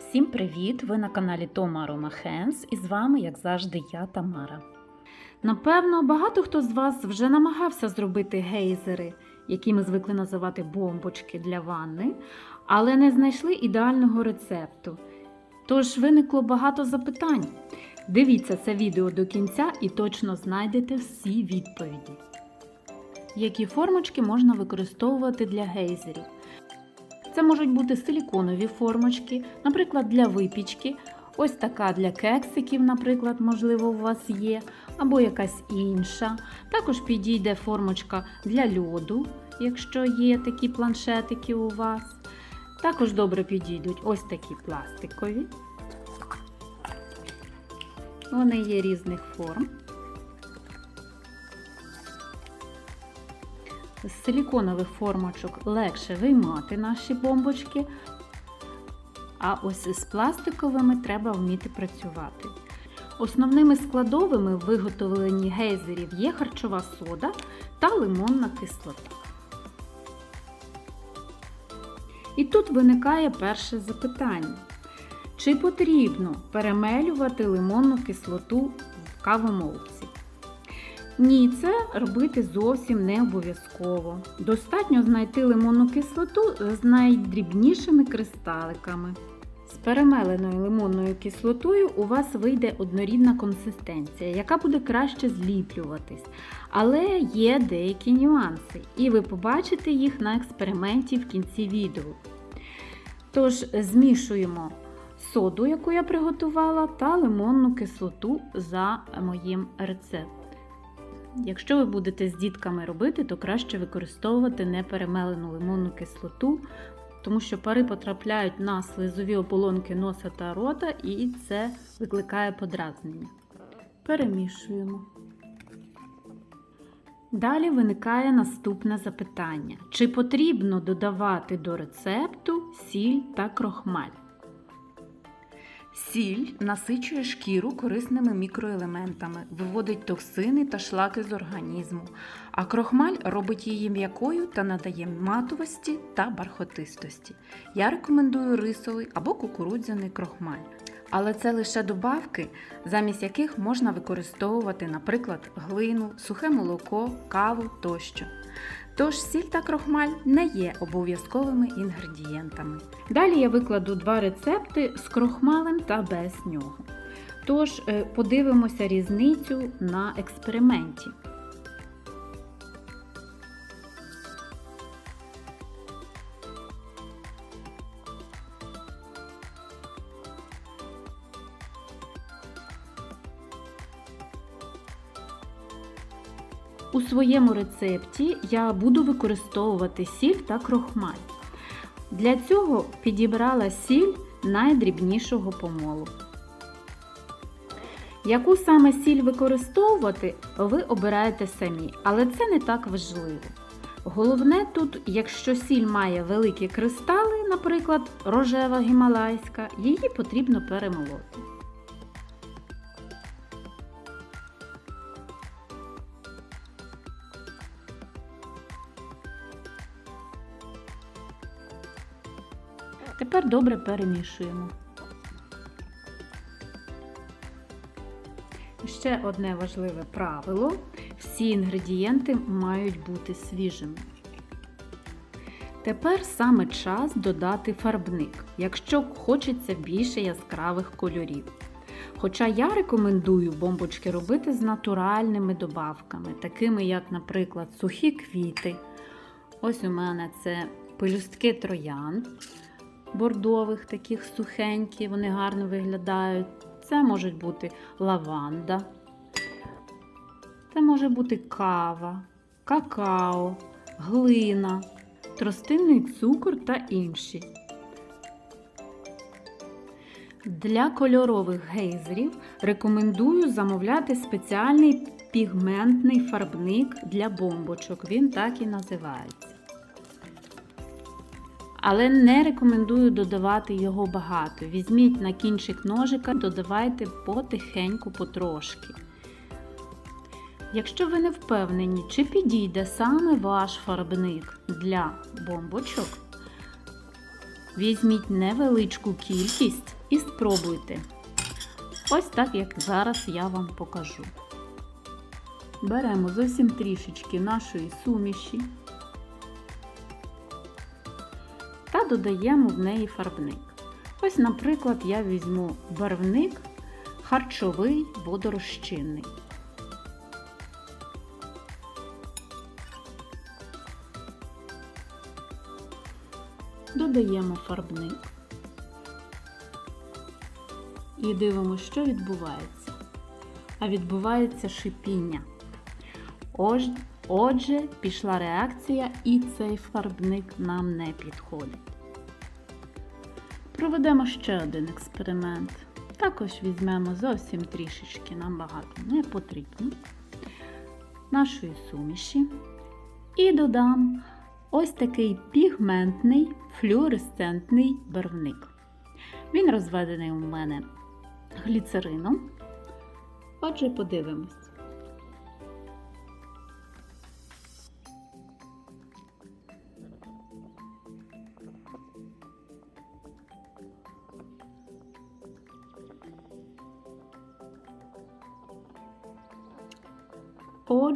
Всім привіт! Ви на каналі Тома Арома Хенс і з вами, як завжди, я Тамара. Напевно, багато хто з вас вже намагався зробити гейзери, які ми звикли називати бомбочки для ванни, але не знайшли ідеального рецепту. Тож виникло багато запитань. Дивіться це відео до кінця і точно знайдете всі відповіді. Які формочки можна використовувати для гейзерів? Це можуть бути силіконові формочки, наприклад, для випічки. Ось така для кексиків, наприклад, можливо, у вас є, або якась інша. Також підійде формочка для льоду, якщо є такі планшетики у вас. Також добре підійдуть ось такі пластикові. Вони є різних форм. З силіконових формочок легше виймати наші бомбочки, а ось з пластиковими треба вміти працювати. Основними складовими в виготовленні гейзерів є харчова сода та лимонна кислота. І тут виникає перше запитання. Чи потрібно перемелювати лимонну кислоту в кавомолці? Ні, це робити зовсім не обов'язково. Достатньо знайти лимонну кислоту з найдрібнішими кристаликами. З перемеленою лимонною кислотою у вас вийде однорідна консистенція, яка буде краще зліплюватись. Але є деякі нюанси, і ви побачите їх на експерименті в кінці відео. Тож змішуємо соду, яку я приготувала, та лимонну кислоту за моїм рецептом. Якщо ви будете з дітками робити, то краще використовувати неперемелену лимонну кислоту, тому що пари потрапляють на слизові оболонки носа та рота, і це викликає подразнення. Перемішуємо. Далі виникає наступне запитання: чи потрібно додавати до рецепту сіль та крохмаль? Сіль насичує шкіру корисними мікроелементами, виводить токсини та шлаки з організму, а крохмаль робить її м'якою та надає матовості та бархотистості. Я рекомендую рисовий або кукурудзяний крохмаль. Але це лише добавки, замість яких можна використовувати, наприклад, глину, сухе молоко, каву тощо. Тож сіль та крохмаль не є обов'язковими інгредієнтами. Далі я викладу два рецепти з крохмалем та без нього. Тож е, подивимося різницю на експерименті. У своєму рецепті я буду використовувати сіль та крохмаль. Для цього підібрала сіль найдрібнішого помолу. Яку саме сіль використовувати, ви обираєте самі, але це не так важливо. Головне тут, якщо сіль має великі кристали, наприклад, рожева гімалайська, її потрібно перемолоти. Добре перемішуємо. Ще одне важливе правило: всі інгредієнти мають бути свіжими. Тепер саме час додати фарбник, якщо хочеться більше яскравих кольорів. Хоча я рекомендую бомбочки робити з натуральними добавками, такими як, наприклад, сухі квіти. Ось у мене це пелюстки троянд бордових, таких сухенькі, вони гарно виглядають. Це може бути лаванда, це може бути кава, какао, глина, тростинний цукор та інші. Для кольорових гейзерів рекомендую замовляти спеціальний пігментний фарбник для бомбочок. Він так і називається. Але не рекомендую додавати його багато. Візьміть на кінчик ножика, додавайте потихеньку потрошки. Якщо ви не впевнені, чи підійде саме ваш фарбник для бомбочок, Візьміть невеличку кількість і спробуйте. Ось так, як зараз я вам покажу. Беремо зовсім трішечки нашої суміші додаємо в неї фарбник. Ось, наприклад, я візьму барвник харчовий водорозчинний. Додаємо фарбник і дивимося, що відбувається. А відбувається шипіння. Отже, пішла реакція, і цей фарбник нам не підходить. Проведемо ще один експеримент. Також візьмемо зовсім трішечки, нам багато не потрібно, нашої суміші. І додам ось такий пігментний флюоресцентний барвник. Він розведений у мене гліцерином. Отже, подивимось.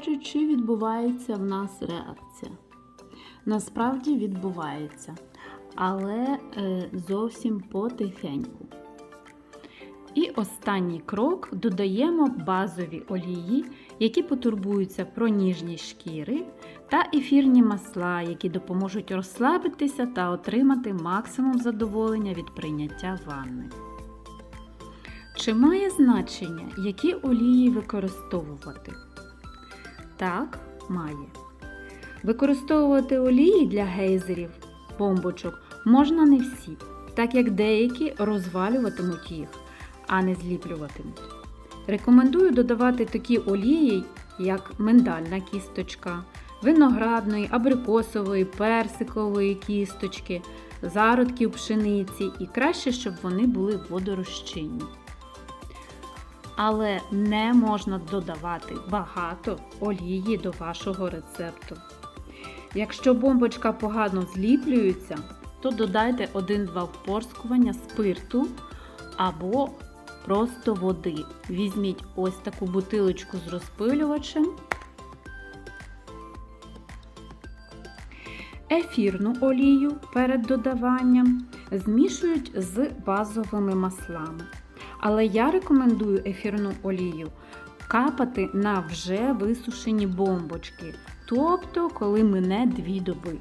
Отже, чи відбувається в нас реакція? Насправді відбувається, але е, зовсім потихеньку. І останній крок додаємо базові олії, які потурбуються про ніжність шкіри, та ефірні масла, які допоможуть розслабитися та отримати максимум задоволення від прийняття ванни. Чи має значення, які олії використовувати? Так, має. Використовувати олії для гейзерів, бомбочок можна не всі, так як деякі розвалюватимуть їх, а не зліплюватимуть. Рекомендую додавати такі олії, як миндальна кісточка, виноградної, абрикосової, персикової кісточки, зародків пшениці і краще, щоб вони були водорозчинні. Але не можна додавати багато олії до вашого рецепту. Якщо бомбочка погано зліплюється, то додайте 1-2 впорскування спирту або просто води. Візьміть ось таку бутилочку з розпилювачем. Ефірну олію перед додаванням змішують з базовими маслами. Але я рекомендую ефірну олію капати на вже висушені бомбочки, тобто коли мине 2 доби.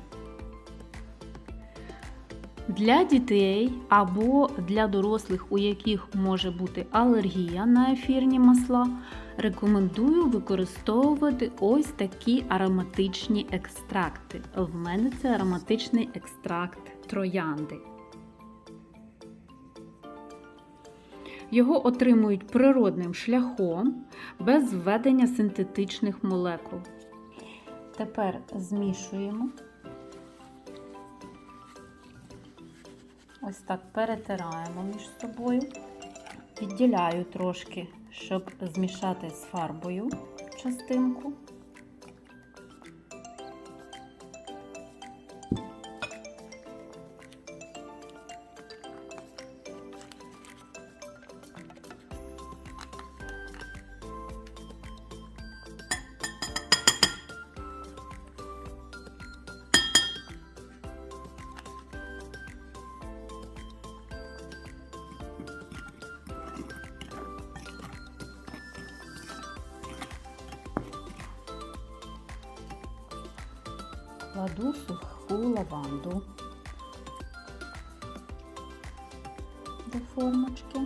Для дітей або для дорослих, у яких може бути алергія на ефірні масла, рекомендую використовувати ось такі ароматичні екстракти. В мене це ароматичний екстракт троянди. Його отримують природним шляхом без введення синтетичних молекул. Тепер змішуємо. Ось так перетираємо між собою. Відділяю трошки, щоб змішати з фарбою частинку. Кладу суху лаванду до формочки.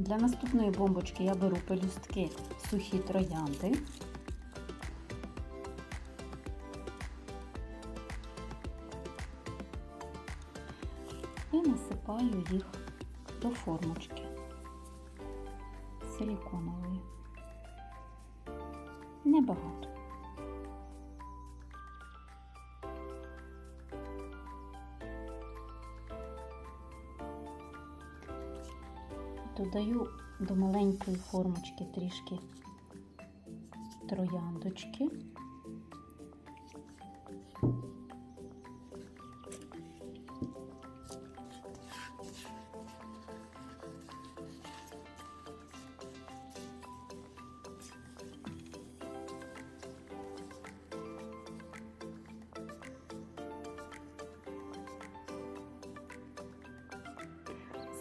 Для наступної бомбочки я беру пелюстки сухі троянди. І насипаю їх до формочки. силіконової. Небагато. Додаю до маленької формочки трішки трояндочки.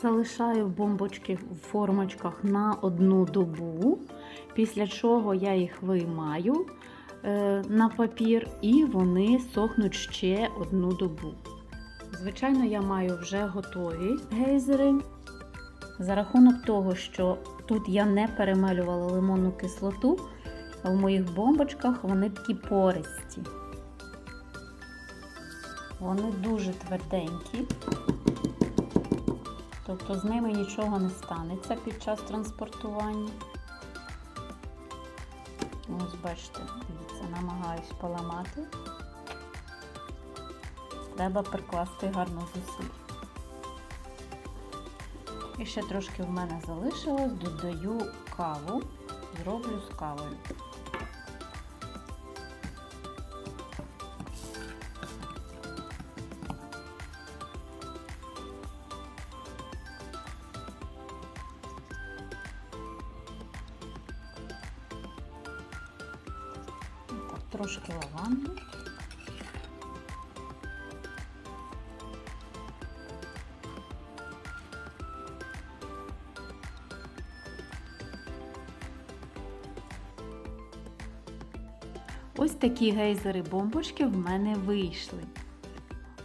Залишаю бомбочки в формочках на одну добу, після чого я їх виймаю е, на папір і вони сохнуть ще одну добу. Звичайно, я маю вже готові гейзери. За рахунок того, що тут я не перемелювала лимонну кислоту, в моїх бомбочках вони такі пористі. Вони дуже тверденькі. Тобто з ними нічого не станеться під час транспортування. Ось бачите, дивіться, намагаюсь поламати. Треба прикласти гарно зусиль. І ще трошки в мене залишилось, додаю каву, зроблю з кавою. Трошки лаванди. Ось такі гейзери-бомбочки в мене вийшли.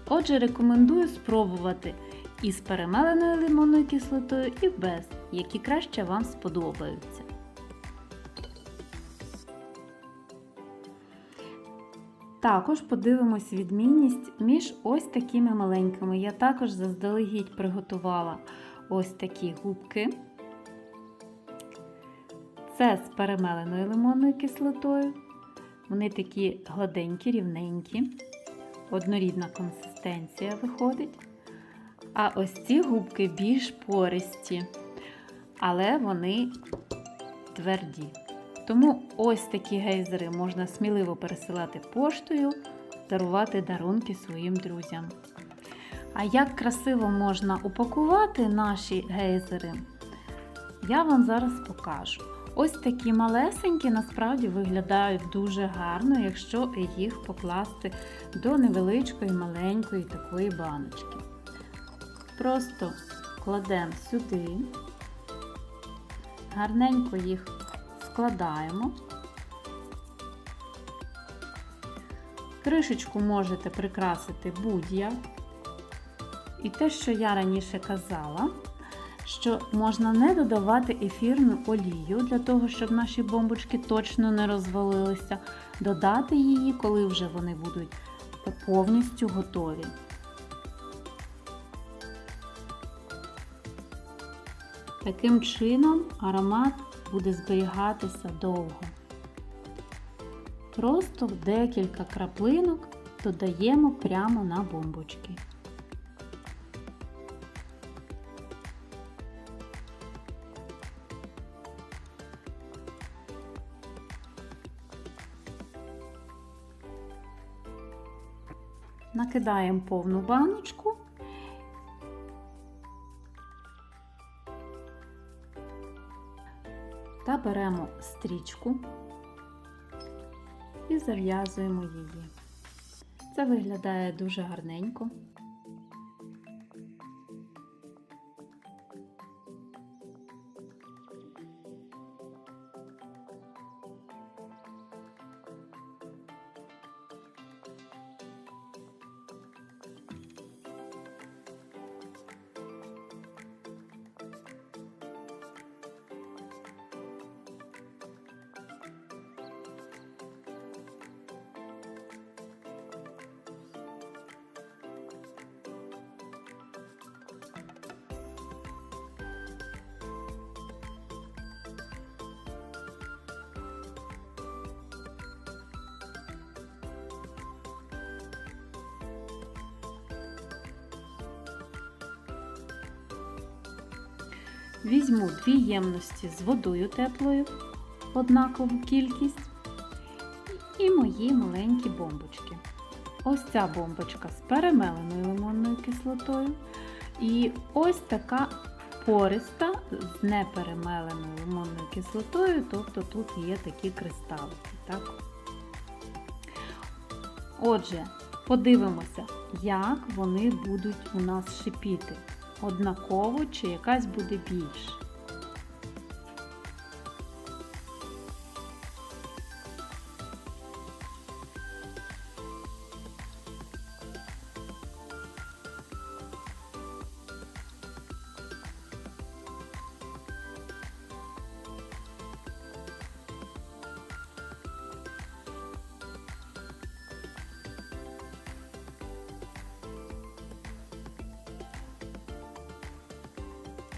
Отже, рекомендую спробувати із перемеленою лимонною кислотою і без, які краще вам сподобаються. Також подивимось відмінність між ось такими маленькими. Я також заздалегідь приготувала ось такі губки. Це з перемеленою лимонною кислотою. Вони такі гладенькі, рівненькі, однорідна консистенція виходить. А ось ці губки більш пористі, але вони тверді. Тому ось такі гейзери можна сміливо пересилати поштою, дарувати дарунки своїм друзям. А як красиво можна упакувати наші гейзери, я вам зараз покажу. Ось такі малесенькі насправді виглядають дуже гарно, якщо їх покласти до невеличкої маленької такої баночки. Просто кладемо сюди, гарненько їх складаємо. Кришечку можете прикрасити будь-як. І те, що я раніше казала, що можна не додавати ефірну олію для того, щоб наші бомбочки точно не розвалилися, додати її, коли вже вони будуть повністю готові. Таким чином аромат буде зберігатися довго. Просто декілька краплинок додаємо прямо на бомбочки. Накидаємо повну баночку. Та беремо стрічку і зав'язуємо її. Це виглядає дуже гарненько. Візьму дві ємності з водою теплою, однакову кількість, і мої маленькі бомбочки. Ось ця бомбочка з перемеленою лимонною кислотою. І ось така пориста з неперемеленою лимонною кислотою, тобто тут є такі кристалики. Так? Отже, подивимося, як вони будуть у нас шипіти. Однаково чи якась буде більше.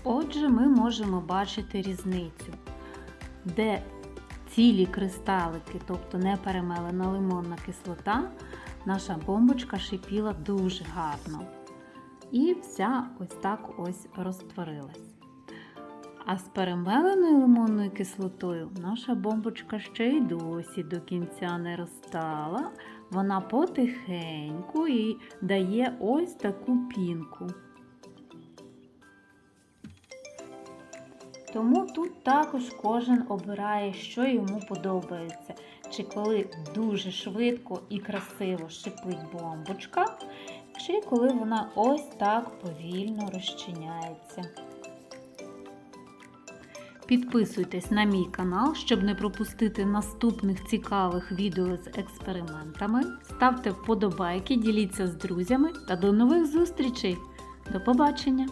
Отже, ми можемо бачити різницю, де цілі кристалики, тобто не перемелена лимонна кислота, наша бомбочка шипіла дуже гарно. І вся ось так ось розтворилась. А з перемеленою лимонною кислотою наша бомбочка ще й досі до кінця не розтала. Вона потихеньку і дає ось таку пінку. Тому тут також кожен обирає, що йому подобається. Чи коли дуже швидко і красиво шипить бомбочка, чи коли вона ось так повільно розчиняється. Підписуйтесь на мій канал, щоб не пропустити наступних цікавих відео з експериментами. Ставте вподобайки, діліться з друзями та до нових зустрічей! До побачення!